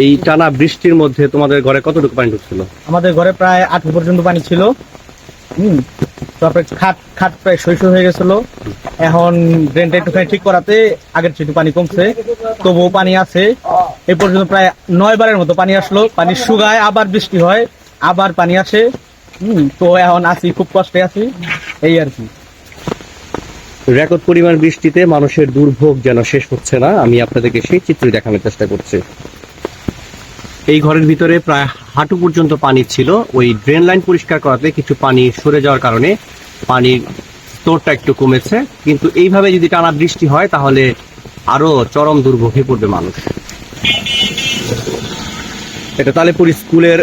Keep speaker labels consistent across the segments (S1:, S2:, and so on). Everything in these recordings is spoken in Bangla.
S1: এই টানা বৃষ্টির মধ্যে তোমাদের ঘরে কতটুকু পানি ঢুকছিল?
S2: আমাদের ঘরে প্রায় আট পর্যন্ত পানি ছিল। হুম, তারপরে খাট খাট প্রায় শৈশ হয়ে গেছিল। এখন ড্রেনটা একটুখানি ঠিক করাতে আগের চেয়ে পানি কমছে। তবুও পানি আছে। এ পর্যন্ত প্রায় নয় বারের মতো পানি আসলো। পানি শুকায় আবার বৃষ্টি হয়, আবার পানি আসে। হম, তো এখন আছি, খুব কষ্টে আছি। এই আর কি।
S1: রেকর্ড পরিমাণ বৃষ্টিতে মানুষের দুর্ভোগ যেন শেষ হচ্ছে না, আমি আপনাদেরকে সেই চিত্র দেখানোর চেষ্টা করছি। এই ঘরের ভিতরে প্রায় হাঁটু পর্যন্ত পানি ছিল। ওই ড্রেন লাইন পরিষ্কার করাতে কিছু পানি সরে যাওয়ার কারণে পানির স্তরটা একটু কমেছে। কিন্তু এইভাবে যদি টানা বৃষ্টি হয়, তাহলে আরও চরম দুর্ভোগে পড়বে মানুষ। এটা তালেপুর স্কুলের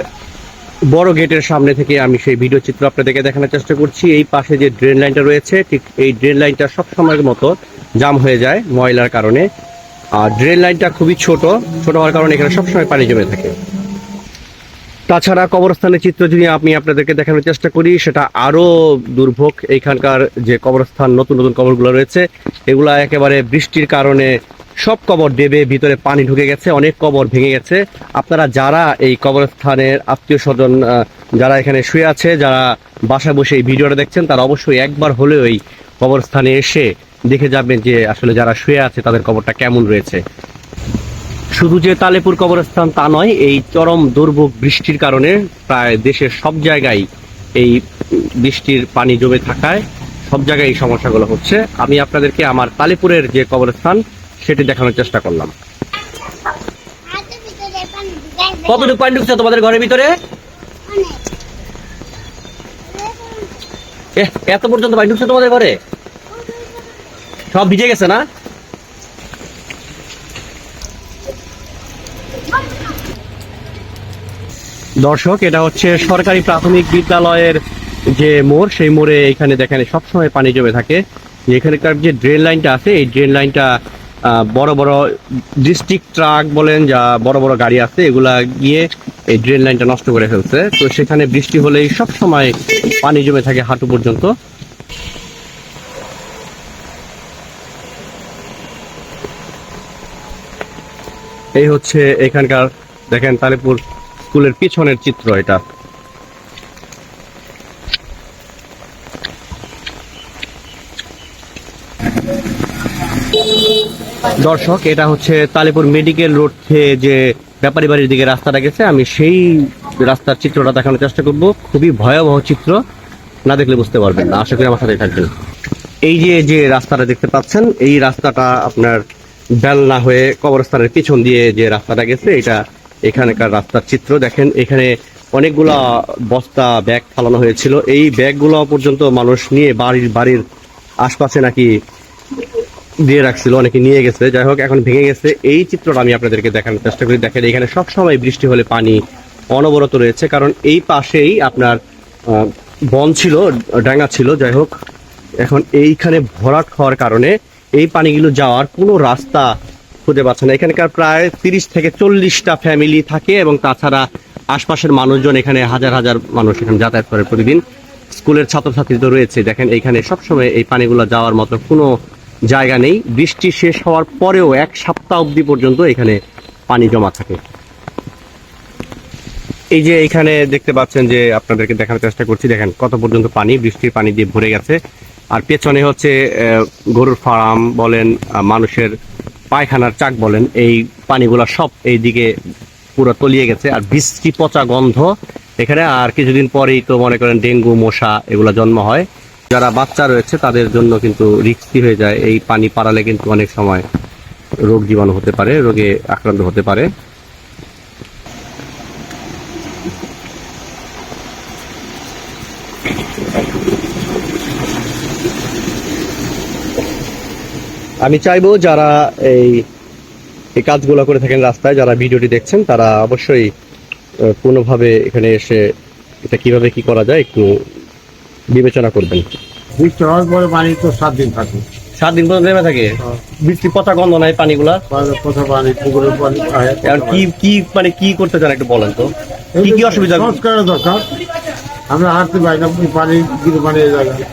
S1: বড় গেটের সামনে থেকে আমি সেই ভিডিও চিত্র আপনাদেরকে দেখানোর চেষ্টা করছি। এই পাশে যে ড্রেন লাইনটা রয়েছে, ঠিক এই ড্রেন লাইনটা সব সময়ের মতো জাম হয়ে যায় ময়লার কারণে। আর ড্রেন লাইনটা খুবই ছোট ছোট হওয়ার কারণে এখানে সবসময় পানি জমে থাকে। তাছাড়া কবরস্থানের চিত্র যদি আমি আপনাদেরকে দেখানোর চেষ্টা করি, সেটা আরও দুর্ভোগ। এইখানকার যে কবরস্থান, নতুন নতুন কবরগুলো রয়েছে, এগুলা একেবারে বৃষ্টির কারণে সব কবর দেবে, ভিতরে পানি ঢুকে গেছে, অনেক কবর ভেঙে গেছে। আপনারা যারা এই কবরস্থানের আত্মীয় স্বজন যারা এখানে শুয়ে আছে, যারা বাসায় বসে এই ভিডিওটা দেখছেন, তারা অবশ্যই একবার হলেও এই কবরস্থানে এসে দেখে যাবেন যে আসলে যারা শুয়ে আছে, তাদের কবরটা কেমন রয়েছে। শুধু যে তালেপুর কবরস্থান তা নয়, এই চরম দুর্ভোগ বৃষ্টির কারণে প্রায় দেশের সব জায়গায় এই বৃষ্টির পানি জমে থাকায় সব জায়গায় এই সমস্যাগুলো হচ্ছে। আমি আপনাদেরকে আমার তালেপুরের যে কবরস্থান সেটি দেখানোর চেষ্টা করলাম। কতটুকু পানি ঢুকছে তোমাদের ঘরের ভিতরে? এত পর্যন্ত পানি ঢুকছে তোমাদের ঘরে? সব ভিজে গেছে না? দর্শক এটা হচ্ছে সরকারি প্রাথমিক বিদ্যালয়ের যে মোড় সেই মোড়ে এখানে দেখেন সবসময় পানি জমে থাকে। যে এখানকার যে ড্রেন লাইনটা আছে এই ড্রেন লাইনটা বড় বড় ডিস্ট্রিক্ট ট্রাক বলেন যা বড় বড় গাড়ি আছে, এগুলা গিয়ে এই ড্রেন লাইনটা নষ্ট করে ফেলছে। তো সেখানে বৃষ্টি হলেই সব সময় পানি জমে থাকে হাঁটু পর্যন্ত। এই হচ্ছে এখানকার, দেখেন তালেপুর স্কুলের পিছনের চিত্র এটা। দর্শক, এটা হচ্ছে তালেপুর মেডিকেল রোড থেকে যে ব্যাপারী বাড়ির দিকে রাস্তাটা গেছে, আমি সেই রাস্তার চিত্রটা দেখানোর চেষ্টা করব। খুবই ভয়াবহ চিত্র, না দেখলে বুঝতে পারবেন না। আশা করি আমার সাথে থাকবেন। এই যে যে রাস্তাটা দেখতে পাচ্ছেন, এই রাস্তাটা আপনার বেলনা হয়ে কবরস্থানের পিছন দিয়ে যে রাস্তাটা গেছে, এটা এখানকার রাস্তার চিত্র। দেখেন, এখানে অনেকগুলা বস্তা, ব্যাগ ফালানো হয়েছিল। এই ব্যাগগুলো পর্যন্ত মানুষ নিয়ে বাড়ির বাড়ির আশপাশে নাকি দিয়ে রাখছিল, অনেকে নিয়ে গেছে। যাই হোক, এখন ভেঙে গেছে। এই চিত্রটা আমি আপনাদেরকে দেখানোর চেষ্টা করি। দেখেন, এখানে সবসময় বৃষ্টি হলে পানি অনবরত রয়েছে, কারণ এই পাশেই আপনার বন ছিল ডাঙ্গা ছিল। যাই হোক, এখন এইখানে ভরাট হওয়ার কারণে এই পানিগুলো যাওয়ার কোনো রাস্তা খুঁজে পাচ্ছে না। এখানকার প্রায় তিরিশ থেকে চল্লিশটা ফ্যামিলি থাকে এবং তাছাড়া আশপাশের মানুষজন এখানে হাজার হাজার মানুষ এখানে যাতায়াত করে প্রতিদিন। স্কুলের ছাত্রছাত্রী তো রয়েছে। দেখেন এইখানে সবসময় এই পানিগুলো যাওয়ার মতো কোনো জায়গা নেই। বৃষ্টি শেষ হওয়ার পরেও এক সপ্তাহ অবধি পর্যন্ত এখানে পানি জমা থাকে। এই যে এখানে দেখতে পাচ্ছেন যে আপনাদেরকে দেখানোর চেষ্টা করছি, দেখেন কত পর্যন্ত পানি, বৃষ্টির পানি দিয়ে ভরে গেছে। আর পেছনে হচ্ছে গরুর ফার্ম বলেন মানুষের পায়খানার চাক বলেন, এই পানিগুলা সব এই দিকে পুরো তলিয়ে গেছে। আর বৃষ্টি পচা গন্ধ এখানে, আর কিছুদিন পরেই তো মনে করেন ডেঙ্গু, মশা এগুলা জন্ম হয়। যারা বাচ্চা রয়েছে, তাদের জন্য কিন্তু রিস্কি হয়ে যায়। এই পানি পাড়ালে কিন্তু অনেক সময় রোগ জীবাণু হতে পারে, রোগে আক্রান্ত হতে পারে। আমি চাইব যারা এই এই কাজগুলো করে থাকেন রাস্তায়, যারা ভিডিওটি দেখছেন, তারা অবশ্যই কোনোভাবে এখানে এসে এটা কীভাবে কি করা যায় একটু বিবেচনা করবেন।
S3: বৃষ্টি হওয়ার পরে পানি তো সাত দিন থাকে।
S1: সাত দিন পর্যন্ত নেমে থাকে? বৃষ্টি পচা গন্ধ নাই পানিগুলা?
S3: পচা পানি পুকুরের পানি
S1: এখন কি কি মানে কি করতে চান একটু বলেন তো? কি কি অসুবিধা?
S3: সংস্কারের দরকার। আমরা হাঁটতে পারি না পানি কিন্তু পানি এই জায়গায়।